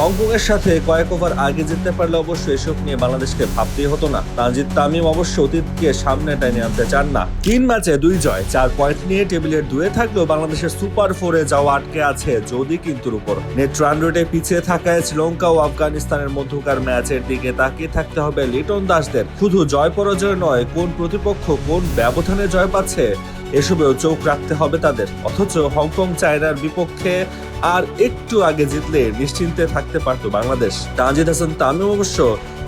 Hong Kong এর সাথে কয়েক ওভার আগে জিততে পারলে অবশ্য এসব নিয়ে বাংলাদেশকে ভাবতেই হতো না। তানজিদ তামিম অবশ্য অতীতকে সামনে টেনে আনতে চান না। তিন ম্যাচে দুই জয়, চার পয়েন্ট নিয়ে টেবিলের দুয়ে থাকলেও বাংলাদেশের সুপার ফোরে যাওয়া আটকে আছে যদি কিন্তুর উপর। নেট রান রেটে পিছিয়ে থাকায় শ্রীলঙ্কা ও আফগানিস্তানের মধ্যকার ম্যাচের দিকে তাকিয়ে থাকতে হবে লিটন দাসদের। শুধু জয় পরাজয় নয়, কোন প্রতিপক্ষ কোন ব্যবধানে জয় পাচ্ছে, এসবেও চোখ রাখতে হবে তাদের। অথচ হংকং চায়নার বিপক্ষে আর একটু আগে জিতলে নিশ্চিন্তে থাকতে পারত বাংলাদেশ। তানজিদ হাসান তামিম অবশ্য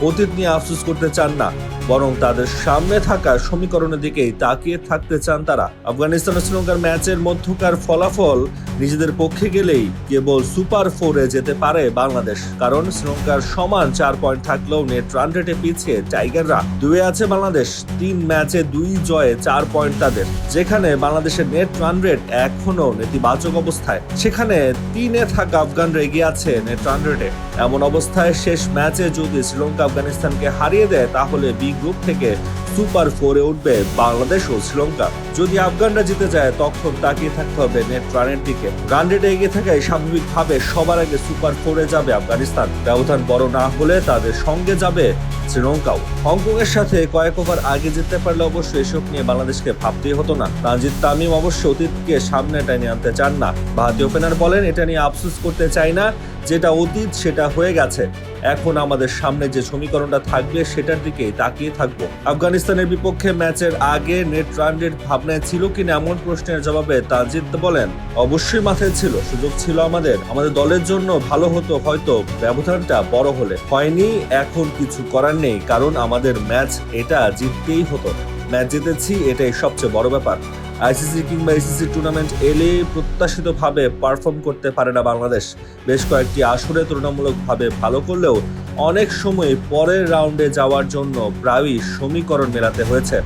অতীত নিয়ে আফসোস করতে চান না, বরং তাদের সামনে থাকা সমীকরণের দিকেই তাকিয়ে থাকতে চান তারা। আফগানিস্তান শ্রীলঙ্কার ম্যাচের মধ্যকার ফলাফল নিজেদের পক্ষে গেলেই কেবল সুপার ফোরে যেতে পারে বাংলাদেশ, কারণ শ্রীলঙ্কার সমান চার পয়েন্ট থাকলেও নেট রান রেটে পিছিয়ে টাইগাররা দুয়ে আছে বাংলাদেশ, তিন ম্যাচে দুই জয়ে চার পয়েন্ট তাদের, যেখানে বাংলাদেশের নেট রান রেট এখনও নেতিবাচক অবস্থায়। সেখানে তিনে থাকা আফগানরা এগিয়ে আছে নেট রান রেটে এমন অবস্থায় শেষ ম্যাচে যদি শ্রীলঙ্কা আফগানিস্তানকে হারিয়ে দেয়, তাহলে বি গ্রুপ থেকে সুপার ফোরে উঠবে বাংলাদেশ ও শ্রীলঙ্কা। যদি আফগানরা জিতে যায়, তখন তাকিয়ে থাকতে হবে নেট রানের দিকে। রান রেটে এগিয়ে থাকায় স্বাভাবিকভাবে সবার আগে সুপার ফোরে যাবে আফগানিস্তান। ব্যবধান বড় না হলে তাদের সঙ্গে যাবে শ্রীলঙ্কাও। হংকং এর সাথে কয়েক ওভার আগে জিততে পারলে অবশ্য এসব নিয়ে বাংলাদেশকে ভাবতেই হতো না। তানজিদ তামিম অবশ্য অতীতকে সামনে টেনে আনতে চান না। ভারতীয় ওপেনার বলেন এটা নিয়ে আফসোস করতে চাই না, যেটা অতীত সেটা হয়ে গেছে। এখন আমাদের সামনে যে সমীকরণটা থাকবে সেটার দিকেই তাকিয়ে থাকব। আফগানিস্তানের বিপক্ষে ম্যাচের আগে নেট রান রেট ভাবনায় ছিল কিনা এমন প্রশ্নের জবাবে তাজিদ বলেন, অবশ্যই মাথায় ছিল, সুযোগ ছিল আমাদের। আমাদের দলের জন্য ভালো হতো, হয়তো ব্যবধানটা বড় হলে। হয়নি, এখন কিছু করার নেই, কারণ আমাদের ম্যাচ এটা জিততেই হতো। ম্যাচ জিতেছি, এটাই সবচেয়ে বড় ব্যাপার। আইসিসি কিংবা আইসিসি টুর্নামেন্ট এলে প্রত্যাশিতভাবে পারফর্ম করতে পারে না বাংলাদেশ। বেশ কয়েকটি আসরে তুলনামূলকভাবে ভালো করলেও অনেক সময় পরের রাউন্ডে যাওয়ার জন্য প্রায়ই সমীকরণ মেলাতে হয়েছে।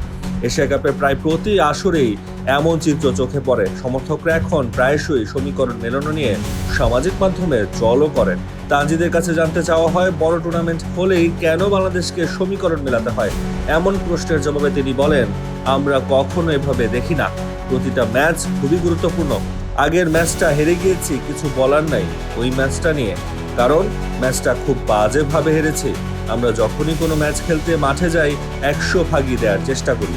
এশিয়া কাপে প্রায় প্রতি আসরেই এমন চিত্র চোখে পড়ে। সমর্থকরা এখন প্রায়শই সমীকরণ মেলানো নিয়ে সামাজিক মাধ্যমে ট্রলও করেন। তানজিদের কাছে জানতে চাওয়া হয়, বড় টুর্নামেন্ট হলেই কেন বাংলাদেশকে সমীকরণ মেলাতে হয়? এমন প্রশ্নের জবাবে তিনি বলেন, আমরা কখনো এভাবে দেখি না। প্রতিটা ম্যাচ খুবই গুরুত্বপূর্ণ। আগের ম্যাচটা হেরে গিয়েছি, কিছু বলার নাই ওই ম্যাচটা নিয়ে। কারণ ম্যাচটা খুব বাজেভাবে হেরেছি। আমরা যখনই কোনো ম্যাচ খেলতে মাঠে যাই, একশো ভাগই দেওয়ার চেষ্টা করি।